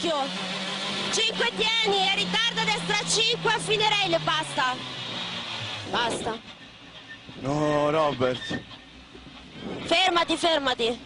occhio. 5 tieni, è ritardo destra 5, finirei le basta. Basta. No, Robert. Fermati, fermati.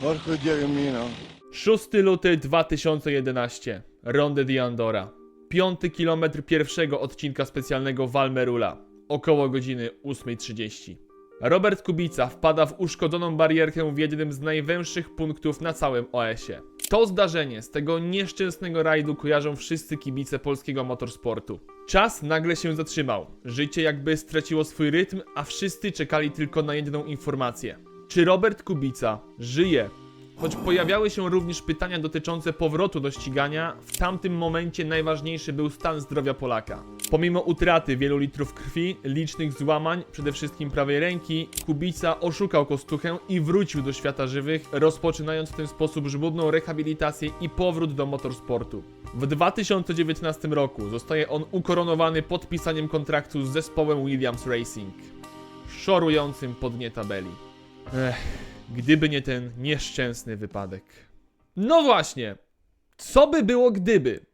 Porco Dio mio. 6 luty 2011. Ronde di Andora. Piąty kilometr pierwszego odcinka specjalnego Valmerula. Około godziny 8.30. Robert Kubica wpada w uszkodzoną barierkę w jednym z najwęższych punktów na całym OS-ie. To zdarzenie z tego nieszczęsnego rajdu kojarzą wszyscy kibice polskiego motorsportu. Czas nagle się zatrzymał. Życie jakby straciło swój rytm, a wszyscy czekali tylko na jedną informację. Czy Robert Kubica żyje? Choć pojawiały się również pytania dotyczące powrotu do ścigania, w tamtym momencie najważniejszy był stan zdrowia Polaka. Pomimo utraty wielu litrów krwi, licznych złamań, przede wszystkim prawej ręki, Kubica oszukał Kostuchę i wrócił do świata żywych, rozpoczynając w ten sposób żmudną rehabilitację i powrót do motorsportu. W 2019 roku zostaje on ukoronowany podpisaniem kontraktu z zespołem Williams Racing, szorującym po dnie tabeli. Ech, gdyby nie ten nieszczęsny wypadek. No właśnie, co by było gdyby?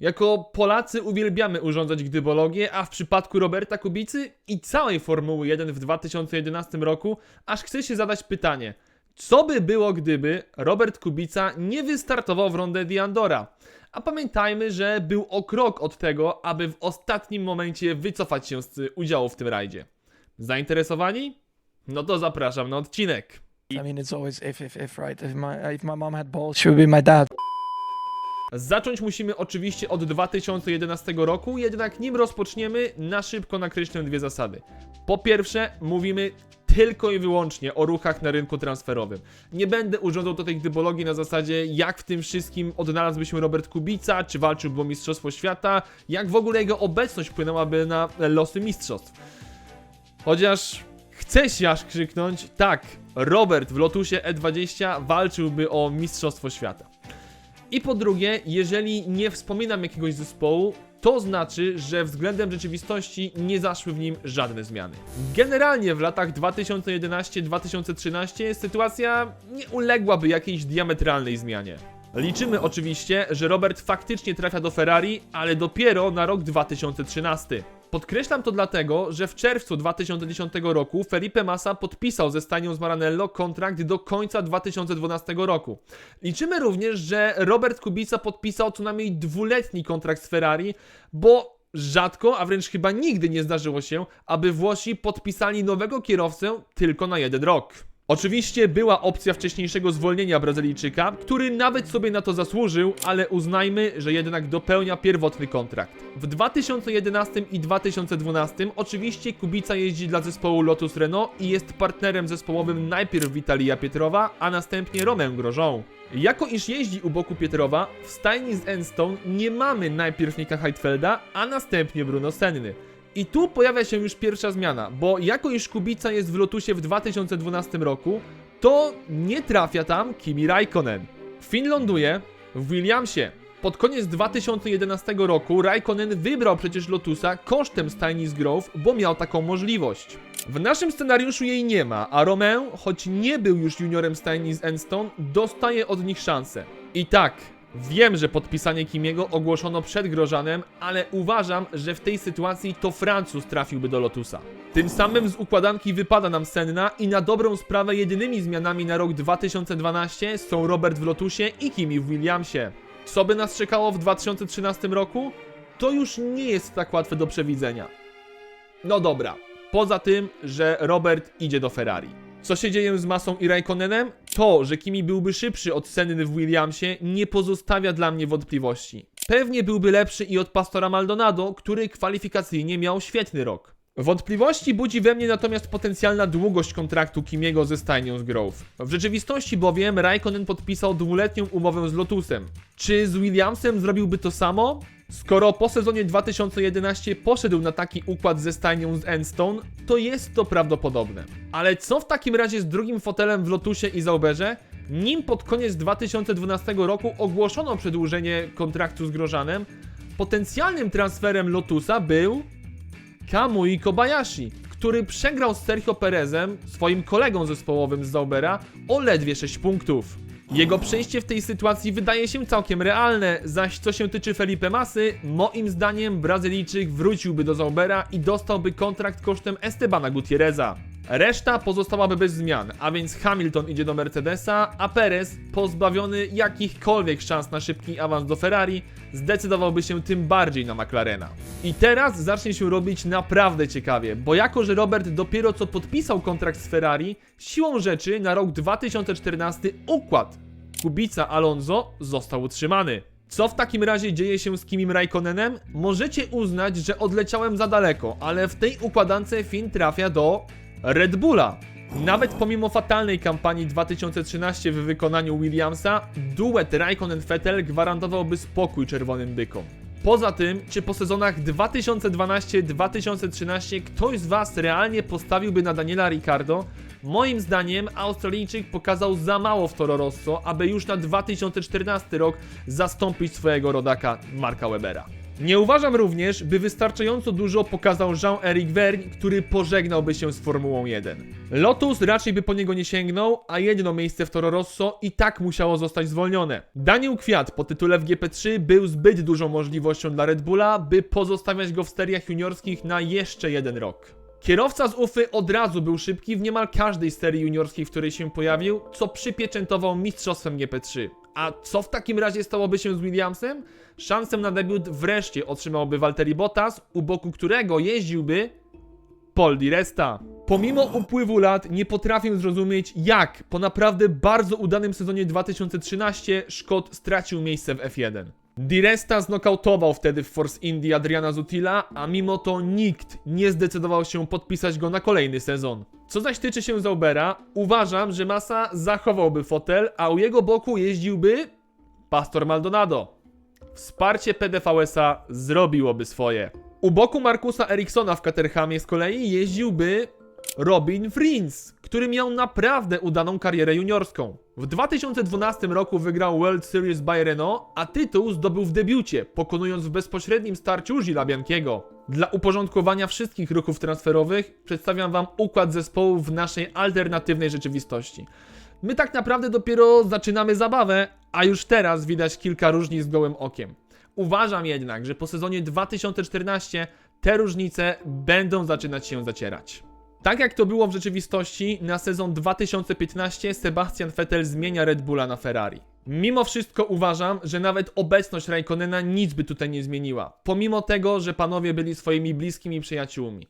Jako Polacy uwielbiamy urządzać gdybologię, a w przypadku Roberta Kubicy i całej Formuły 1 w 2011 roku, aż chce się zadać pytanie, co by było gdyby Robert Kubica nie wystartował w Ronde di Andora? A pamiętajmy, że był o krok od tego, aby w ostatnim momencie wycofać się z udziału w tym rajdzie. Zainteresowani? No to zapraszam na odcinek. I mean, it's always if, if, if, right? If my if my mom had balls, she would be my dad. Zacząć musimy oczywiście od 2011 roku, jednak nim rozpoczniemy, na szybko nakreślę dwie zasady. Po pierwsze, mówimy tylko i wyłącznie o ruchach na rynku transferowym. Nie będę urządzał tutaj gdybologii na zasadzie, jak w tym wszystkim odnalazłby się Robert Kubica, czy walczyłby o Mistrzostwo Świata, jak w ogóle jego obecność wpłynęłaby na losy mistrzostw. Chociaż chcę się aż krzyknąć, tak, Robert w Lotusie E20 walczyłby o Mistrzostwo Świata. I po drugie, jeżeli nie wspominam jakiegoś zespołu, to znaczy, że względem rzeczywistości nie zaszły w nim żadne zmiany. Generalnie w latach 2011-2013 sytuacja nie uległaby jakiejś diametralnej zmianie. Liczymy oczywiście, że Robert faktycznie trafia do Ferrari, ale dopiero na rok 2013. Podkreślam to dlatego, że w czerwcu 2010 roku Felipe Massa podpisał ze stajnią z Maranello kontrakt do końca 2012 roku. Liczymy również, że Robert Kubica podpisał co najmniej dwuletni kontrakt z Ferrari, bo rzadko, a wręcz chyba nigdy nie zdarzyło się, aby Włosi podpisali nowego kierowcę tylko na jeden rok. Oczywiście była opcja wcześniejszego zwolnienia Brazylijczyka, który nawet sobie na to zasłużył, ale uznajmy, że jednak dopełnia pierwotny kontrakt. W 2011 i 2012 oczywiście Kubica jeździ dla zespołu Lotus Renault i jest partnerem zespołowym najpierw Witalia Pietrowa, a następnie Romain Grosjean. Jako iż jeździ u boku Pietrowa, w stajni z Enstone nie mamy najpierw Nika Heidfelda, a następnie Bruno Senny. I tu pojawia się już pierwsza zmiana, bo jako iż Kubica jest w Lotusie w 2012 roku, to nie trafia tam Kimi Raikkonen. Finn ląduje w Williamsie. Pod koniec 2011 roku Raikkonen wybrał przecież Lotusa kosztem stajni Grove, bo miał taką możliwość. W naszym scenariuszu jej nie ma, a Romain, choć nie był już juniorem stajni z Enstone, dostaje od nich szansę. I tak, Wiem, że podpisanie Kimiego ogłoszono przed Grożanem, ale uważam, że w tej sytuacji to Francuz trafiłby do Lotusa. Tym samym z układanki wypada nam Senna i na dobrą sprawę jedynymi zmianami na rok 2012 są Robert w Lotusie i Kimi w Williamsie. Co by nas czekało w 2013 roku? To już nie jest tak łatwe do przewidzenia. No dobra, poza tym, że Robert idzie do Ferrari. Co się dzieje z Masą i Raikkonenem? To, że Kimi byłby szybszy od Senny w Williamsie, nie pozostawia dla mnie wątpliwości. Pewnie byłby lepszy i od Pastora Maldonado, który kwalifikacyjnie miał świetny rok. Wątpliwości budzi we mnie natomiast potencjalna długość kontraktu Kimiego ze stajnią z Grove. W rzeczywistości bowiem Raikkonen podpisał dwuletnią umowę z Lotusem. Czy z Williamsem zrobiłby to samo? Skoro po sezonie 2011 poszedł na taki układ ze stajnią z Enstone, to jest to prawdopodobne. Ale co w takim razie z drugim fotelem w Lotusie i Zauberze? Nim pod koniec 2012 roku ogłoszono przedłużenie kontraktu z Grożanem, potencjalnym transferem Lotusa był Kamui Kobayashi, który przegrał z Sergio Perezem, swoim kolegą zespołowym z Zaubera, o ledwie 6 punktów. Jego przejście w tej sytuacji wydaje się całkiem realne, zaś co się tyczy Felipe Masy, moim zdaniem Brazylijczyk wróciłby do Zaubera i dostałby kontrakt kosztem Estebana Gutierreza. Reszta pozostałaby bez zmian, a więc Hamilton idzie do Mercedesa, a Perez, pozbawiony jakichkolwiek szans na szybki awans do Ferrari, zdecydowałby się tym bardziej na McLarena. I teraz zacznie się robić naprawdę ciekawie, bo jako, że Robert dopiero co podpisał kontrakt z Ferrari, siłą rzeczy na rok 2014 układ Kubica Alonso został utrzymany. Co w takim razie dzieje się z Kimim Raikkonenem? Możecie uznać, że odleciałem za daleko, ale w tej układance Finn trafia do Red Bulla. Nawet pomimo fatalnej kampanii 2013 w wykonaniu Williamsa, duet Raikkonen-Vettel gwarantowałby spokój czerwonym bykom. Poza tym, czy po sezonach 2012-2013 ktoś z Was realnie postawiłby na Daniela Ricardo? Moim zdaniem Australijczyk pokazał za mało w Toro Rosso, aby już na 2014 rok zastąpić swojego rodaka Marka Webera. Nie uważam również, by wystarczająco dużo pokazał Jean-Éric Vergne, który pożegnałby się z Formułą 1. Lotus raczej by po niego nie sięgnął, a jedno miejsce w Toro Rosso i tak musiało zostać zwolnione. Daniel Kwiat po tytule w GP3 był zbyt dużą możliwością dla Red Bulla, by pozostawiać go w seriach juniorskich na jeszcze jeden rok. Kierowca z Ufy od razu był szybki w niemal każdej serii juniorskich, w której się pojawił, co przypieczętował mistrzostwem GP3. A co w takim razie stałoby się z Williamsem? Szansę na debiut wreszcie otrzymałby Valtteri Bottas, u boku którego jeździłby Paul Di Resta. Pomimo upływu lat nie potrafię zrozumieć, jak po naprawdę bardzo udanym sezonie 2013 Szkot stracił miejsce w F1. Di Resta znokautował wtedy w Force India Adriana Zutila, a mimo to nikt nie zdecydował się podpisać go na kolejny sezon. Co zaś tyczy się Zaubera, uważam, że Massa zachowałby fotel, a u jego boku jeździłby Pastor Maldonado. Wsparcie PDVSA zrobiłoby swoje. U boku Markusa Eriksona w Caterhamie z kolei jeździłby Robin Frins, który miał naprawdę udaną karierę juniorską. W 2012 roku wygrał World Series by Renault, a tytuł zdobył w debiucie, pokonując w bezpośrednim starciu Gila Bianchiego. Dla uporządkowania wszystkich ruchów transferowych przedstawiam Wam układ zespołów w naszej alternatywnej rzeczywistości. My tak naprawdę dopiero zaczynamy zabawę, a już teraz widać kilka różnic gołym okiem. Uważam jednak, że po sezonie 2014 te różnice będą zaczynać się zacierać. Tak jak to było w rzeczywistości, na sezon 2015 Sebastian Vettel zmienia Red Bulla na Ferrari. Mimo wszystko uważam, że nawet obecność Raikkonena nic by tutaj nie zmieniła, pomimo tego, że panowie byli swoimi bliskimi przyjaciółmi.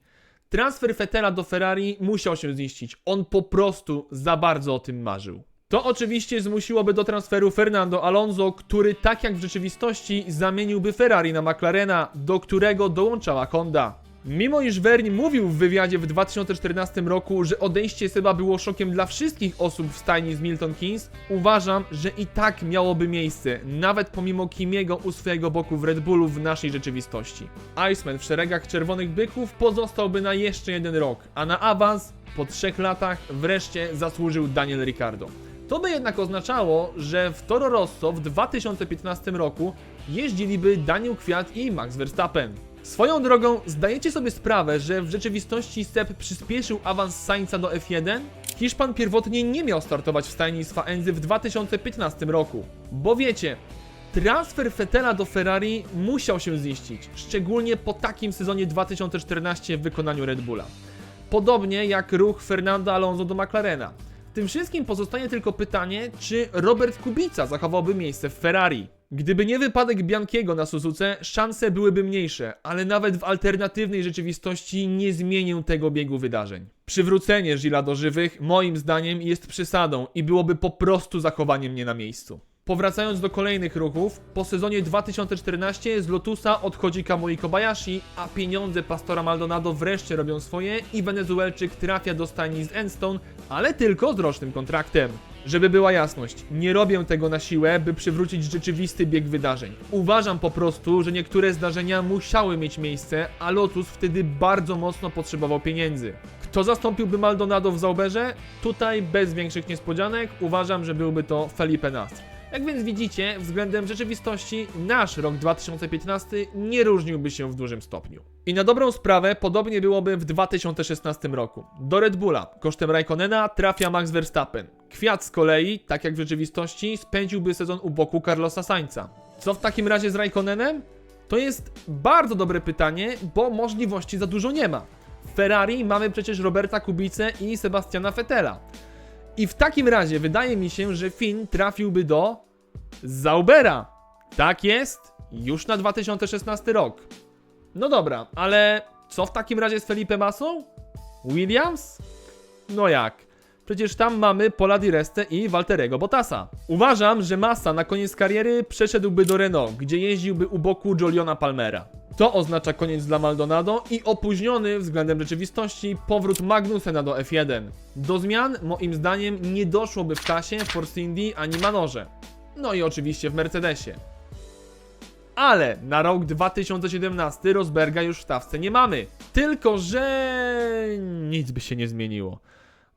Transfer Vettela do Ferrari musiał się ziścić, on po prostu za bardzo o tym marzył. To oczywiście zmusiłoby do transferu Fernando Alonso, który tak jak w rzeczywistości zamieniłby Ferrari na McLarena, do którego dołączała Honda. Mimo iż Vergne mówił w wywiadzie w 2014 roku, że odejście Seba było szokiem dla wszystkich osób w stajni z Milton Keynes, uważam, że i tak miałoby miejsce, nawet pomimo Kimiego u swojego boku w Red Bullu w naszej rzeczywistości. Iceman w szeregach Czerwonych Byków pozostałby na jeszcze jeden rok, a na awans po trzech latach wreszcie zasłużył Daniel Ricciardo. To by jednak oznaczało, że w Toro Rosso w 2015 roku jeździliby Daniel Kwiat i Max Verstappen. Swoją drogą, zdajecie sobie sprawę, że w rzeczywistości Seb przyspieszył awans Sainza do F1? Hiszpan pierwotnie nie miał startować w stajni z Faenzy w 2015 roku. Bo wiecie, transfer Vettela do Ferrari musiał się ziścić, szczególnie po takim sezonie 2014 w wykonaniu Red Bulla. Podobnie jak ruch Fernando Alonso do McLarena. Tym wszystkim pozostaje tylko pytanie, czy Robert Kubica zachowałby miejsce w Ferrari. Gdyby nie wypadek Biankiego na Suzuce, szanse byłyby mniejsze, ale nawet w alternatywnej rzeczywistości nie zmienię tego biegu wydarzeń. Przywrócenie Gila do żywych, moim zdaniem, jest przesadą i byłoby po prostu zachowaniem mnie na miejscu. Powracając do kolejnych ruchów, po sezonie 2014 z Lotusa odchodzi Kamui Kobayashi, a pieniądze Pastora Maldonado wreszcie robią swoje i Wenezuelczyk trafia do stajni z Enstone, ale tylko z rocznym kontraktem. Żeby była jasność, nie robię tego na siłę, by przywrócić rzeczywisty bieg wydarzeń. Uważam po prostu, że niektóre zdarzenia musiały mieć miejsce, a Lotus wtedy bardzo mocno potrzebował pieniędzy. Kto zastąpiłby Maldonado w Zauberze? Tutaj bez większych niespodzianek uważam, że byłby to Felipe Nas. Jak więc widzicie, względem rzeczywistości nasz rok 2015 nie różniłby się w dużym stopniu. I na dobrą sprawę podobnie byłoby w 2016 roku. Do Red Bulla kosztem Raikkonena trafia Max Verstappen. Kwiat z kolei, tak jak w rzeczywistości, spędziłby sezon u boku Carlosa Sainza. Co w takim razie z Raikkonenem? To jest bardzo dobre pytanie, bo możliwości za dużo nie ma. W Ferrari mamy przecież Roberta Kubicę i Sebastiana Vettela. I w takim razie wydaje mi się, że Finn trafiłby do Zaubera. Tak jest, już na 2016 rok. No dobra, ale co w takim razie z Felipe Massą? Williams? No jak? Przecież tam mamy Pola Di Reste i Walterego Bottasa. Uważam, że Massa na koniec kariery przeszedłby do Renault, gdzie jeździłby u boku Joliona Palmera. To oznacza koniec dla Maldonado i opóźniony względem rzeczywistości powrót Magnusena do F1. Do zmian, moim zdaniem, nie doszłoby w czasie Force Indy ani Manorze. No i oczywiście w Mercedesie. Ale na rok 2017 Rosberga już w stawce nie mamy. Tylko, że nic by się nie zmieniło.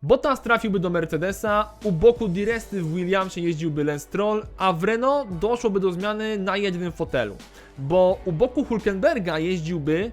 Bottas trafiłby do Mercedesa, u boku Diresty w Williamsie jeździłby Lance Stroll, a w Renault doszłoby do zmiany na jednym fotelu, bo u boku Hulkenberga jeździłby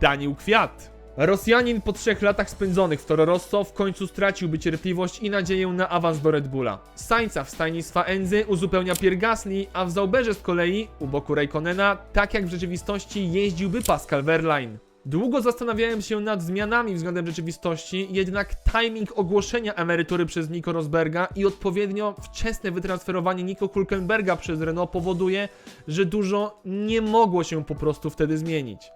Daniel Kwiat. Rosjanin po trzech latach spędzonych w Toro Rosso w końcu straciłby cierpliwość i nadzieję na awans do Red Bulla. Sainza w stajni Enzy uzupełnia Pierre Gasly, a w Zauberze z kolei, u boku Raikkonena, tak jak w rzeczywistości jeździłby Pascal Wehrlein. Długo zastanawiałem się nad zmianami względem rzeczywistości, jednak timing ogłoszenia emerytury przez Nico Rosberga i odpowiednio wczesne wytransferowanie Nico Hulkenberga przez Renault powoduje, że dużo nie mogło się po prostu wtedy zmienić.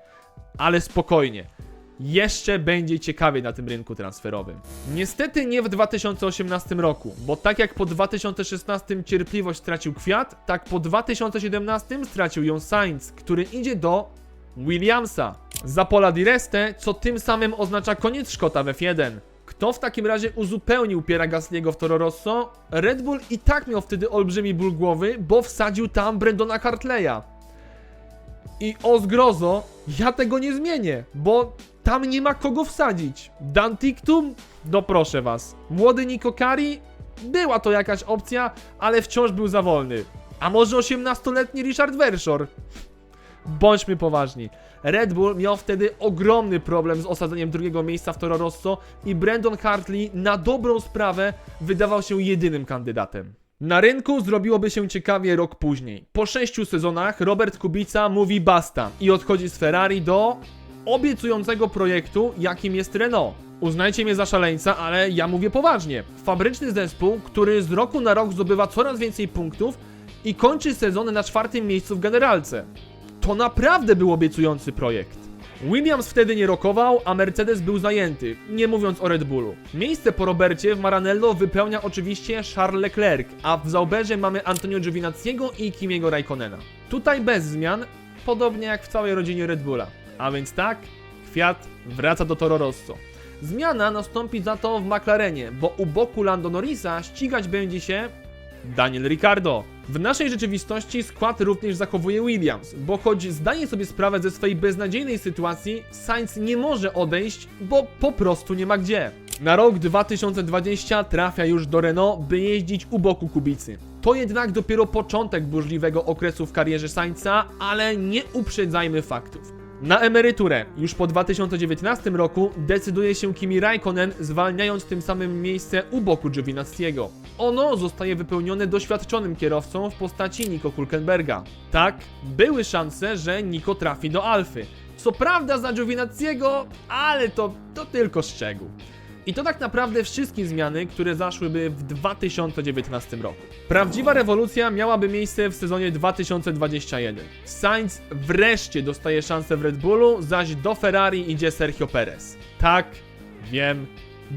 Ale spokojnie. Jeszcze będzie ciekawie na tym rynku transferowym. Niestety nie w 2018 roku, bo tak jak po 2016 cierpliwość stracił Kwiat, tak po 2017 stracił ją Sainz, który idzie do Williamsa. Za Pola Di Reste, co tym samym oznacza koniec Szkota w F1. Kto w takim razie uzupełnił Piera Gasly'ego w Toro Rosso? Red Bull i tak miał wtedy olbrzymi ból głowy, bo wsadził tam Brendona Hartleya. I o zgrozo, ja tego nie zmienię, bo tam nie ma kogo wsadzić. Dan Tictum? No proszę was. Młody Niko Kari? Była to jakaś opcja, ale wciąż był za wolny. A może 18-letni Richard Vershore? Bądźmy poważni. Red Bull miał wtedy ogromny problem z osadzeniem drugiego miejsca w Toro Rosso i Brandon Hartley na dobrą sprawę wydawał się jedynym kandydatem. Na rynku zrobiłoby się ciekawie rok później. Po sześciu sezonach Robert Kubica mówi basta i odchodzi z Ferrari do obiecującego projektu, jakim jest Renault. Uznajcie mnie za szaleńca, ale ja mówię poważnie. Fabryczny zespół, który z roku na rok zdobywa coraz więcej punktów i kończy sezon na czwartym miejscu w generalce. To naprawdę był obiecujący projekt. Williams wtedy nie rokował, a Mercedes był zajęty, nie mówiąc o Red Bullu. Miejsce po Robercie w Maranello wypełnia oczywiście Charles Leclerc, a w Zauberze mamy Antonio Giovinazziego i Kimiego Raikkonena. Tutaj bez zmian, podobnie jak w całej rodzinie Red Bulla. A więc tak, Kwiat wraca do Toro Rosso. Zmiana nastąpi za to w McLarenie, bo u boku Lando Norrisa ścigać będzie się Daniel Ricardo. W naszej rzeczywistości skład również zachowuje Williams, bo choć zdaje sobie sprawę ze swojej beznadziejnej sytuacji, Sainz nie może odejść, bo po prostu nie ma gdzie. Na rok 2020 trafia już do Renault, by jeździć u boku Kubicy. To jednak dopiero początek burzliwego okresu w karierze Sainza, ale nie uprzedzajmy faktów. Na emeryturę już po 2019 roku decyduje się Kimi Raikkonen, zwalniając tym samym miejsce u boku Giovinazziego. Ono zostaje wypełnione doświadczonym kierowcą w postaci Nico Hulkenberga. Tak, były szanse, że Nico trafi do Alfy. Co prawda za Giovinazziego, ale to, to tylko szczegół. I to tak naprawdę wszystkie zmiany, które zaszłyby w 2019 roku. Prawdziwa rewolucja miałaby miejsce w sezonie 2021. Sainz wreszcie dostaje szansę w Red Bullu, zaś do Ferrari idzie Sergio Perez. Tak, wiem,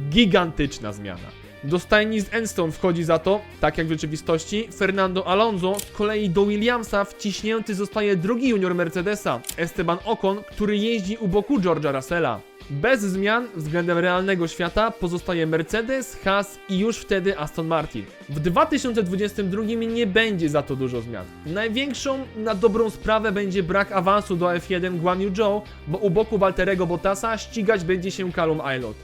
gigantyczna zmiana. Do stajni z Enstone wchodzi za to, tak jak w rzeczywistości, Fernando Alonso, z kolei do Williamsa wciśnięty zostaje drugi junior Mercedesa, Esteban Ocon, który jeździ u boku George'a Russella. Bez zmian względem realnego świata pozostaje Mercedes, Haas i już wtedy Aston Martin. W 2022 nie będzie za to dużo zmian. Największą na dobrą sprawę będzie brak awansu do F1 Guan Yu Zhou, bo u boku Walterego Bottasa ścigać będzie się Callum Aylot.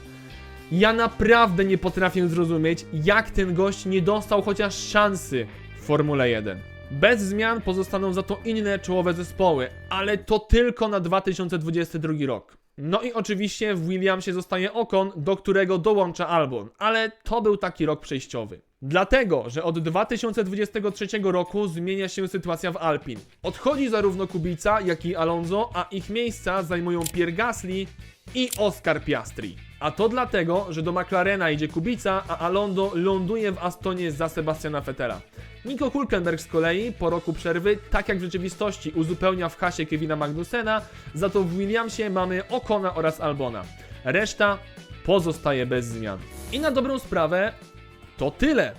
Ja naprawdę nie potrafię zrozumieć, jak ten gość nie dostał chociaż szansy w Formule 1. Bez zmian pozostaną za to inne czołowe zespoły, ale to tylko na 2022 rok. No i oczywiście w Williamsie zostaje Ocon, do którego dołącza Albon, ale to był taki rok przejściowy. Dlatego, że od 2023 roku zmienia się sytuacja w Alpin. Odchodzi zarówno Kubica, jak i Alonso, a ich miejsca zajmują Pierre Gasly i Oscar Piastri. A to dlatego, że do McLarena idzie Kubica, a Alonso ląduje w Astonie za Sebastiana Vettela. Nico Hulkenberg z kolei po roku przerwy, tak jak w rzeczywistości, uzupełnia w hasie Kevina Magnusena, za to w Williamsie mamy Okona oraz Albona. Reszta pozostaje bez zmian. I na dobrą sprawę, to tyle.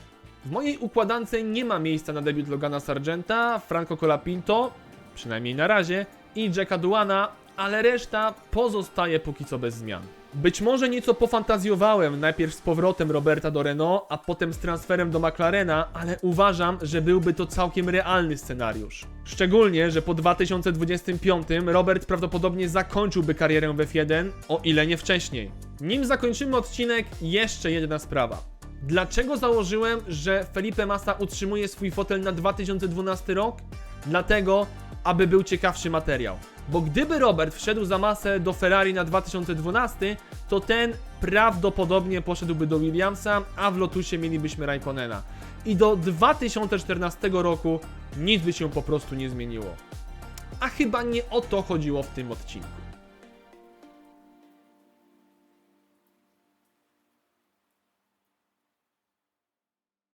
W mojej układance nie ma miejsca na debiut Logana Sargenta, Franco Colapinto, przynajmniej na razie, i Jacka Duana, ale reszta pozostaje póki co bez zmian. Być może nieco pofantazjowałem najpierw z powrotem Roberta do Renault, a potem z transferem do McLarena, ale uważam, że byłby to całkiem realny scenariusz. Szczególnie, że po 2025 Robert prawdopodobnie zakończyłby karierę w F1, o ile nie wcześniej. Nim zakończymy odcinek, jeszcze jedna sprawa. Dlaczego założyłem, że Felipe Massa utrzymuje swój fotel na 2012 rok? Dlatego, aby był ciekawszy materiał. Bo gdyby Robert wszedł za masę do Ferrari na 2012, to ten prawdopodobnie poszedłby do Williamsa, a w Lotusie mielibyśmy Raikkonena. I do 2014 roku nic by się po prostu nie zmieniło. A chyba nie o to chodziło w tym odcinku.